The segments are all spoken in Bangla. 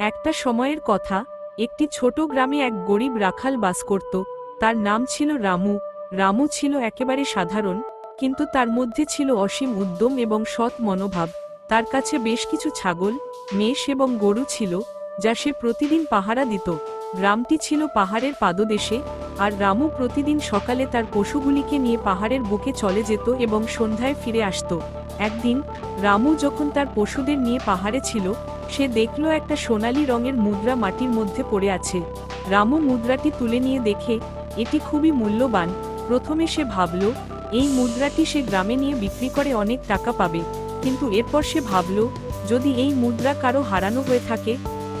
একটা সময়ের কথা, একটি ছোট গ্রামে এক গরিব রাখাল বাস করত, তার নাম ছিল রামু রামু ছিল একেবারে সাধারণ, কিন্তু তার মধ্যে ছিল অসীম উদ্যম এবং সৎ মনোভাব, তার কাছে বেশ কিছু ছাগল, মেষ এবং গরু ছিল, যা সে প্রতিদিন পাহারা দিত, গ্রামটি ছিল পাহাড়ের পাদদেশে, আর রামু প্রতিদিন সকালে তার পশুগুলিকে নিয়ে পাহাড়ের বুকে চলে যেত এবং সন্ধ্যায় ফিরে আসত, একদিন, রামু যখন তার পশুদের নিয়ে পাহাড়ে ছিল সে দেখল একটা সোনালী রঙের মুদ্রা মাটির মধ্যে পড়ে আছে। রামু মুদ্রাটি তুলে নিয়ে দেখে, এটি খুবই মূল্যবান। প্রথমে সে ভাবল, এই মুদ্রাটি সে গ্রামে নিয়ে বিক্রি করে অনেক টাকা পাবে। কিন্তু এরপর সে ভাবল, যদি এই মুদ্রা কারও হারানো হয়ে থাকে,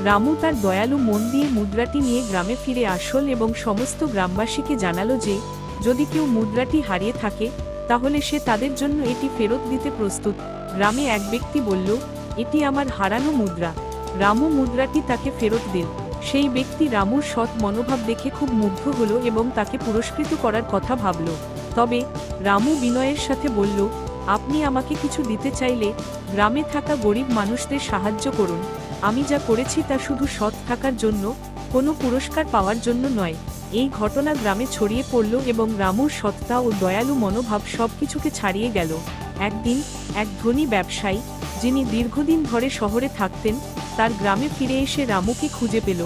রামু তার দয়ালু মন দিয়ে মুদ্রাটি নিয়ে গ্রামে ফিরে আসল এবং সমস্ত গ্রামবাসীকে জানালো যে, যদি কেউ মুদ্রাটি হারিয়ে থাকে, তাহলে সে তাদের জন্য এটি ফেরত দিতে প্রস্তুত। গ্রামে এক ব্যক্তি বলল এটি আমার হারানো মুদ্রা। রামু মুদ্রাটি তাকে ফেরত দিল সেই ব্যক্তি রামুর সৎ মনোভাব দেখে খুব মুগ্ধ হল এবং তাকে পুরস্কৃত করার কথা ভাবল। তবে রামু বিনয়ের সাথে বলল, আপনি আমাকে কিছু দিতে চাইলে গ্রামে থাকা গরিব মানুষদের সাহায্য করুন। আমি যা করেছি তা শুধু সৎ থাকার জন্য, কোনো পুরস্কার পাওয়ার জন্য নয়। এই ঘটনা গ্রামে ছড়িয়ে পড়ল এবং রামুর সত্তা ও দয়ালু মনোভাব সবকিছুকে ছাড়িয়ে গেল। একদিন এক ধনী ব্যবসায়ী, যিনি দীর্ঘদিন ধরে শহরে থাকতেন, তার গ্রামে ফিরে এসে রামুকে খুঁজে পেল।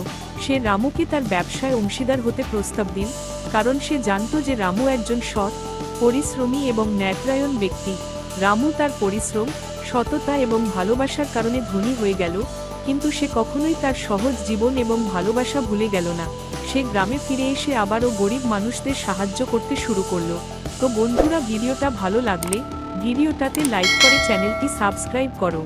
সে রামুকে তার ব্যবসায় অংশীদার হতে প্রস্তাব দিল, কারণ সে জানত যে রামু একজন সৎ, পরিশ্রমী এবং ন্যায়প্রায়ণ ব্যক্তি। রামু তার পরিশ্রম, সততা এবং ভালোবাসার কারণে ধনী হয়ে গেল, কিন্তু সে কখনোই তার সহজ জীবন এবং ভালোবাসা ভুলে গেল না। সে গ্রামে ফিরে এসে আবারও গরিব মানুষদের সাহায্য করতে শুরু করল। তো বন্ধুরা, ভিডিওটা ভালো লাগলে ভিডিওটাতে লাইক করে চ্যানেলটি সাবস্ক্রাইব করো।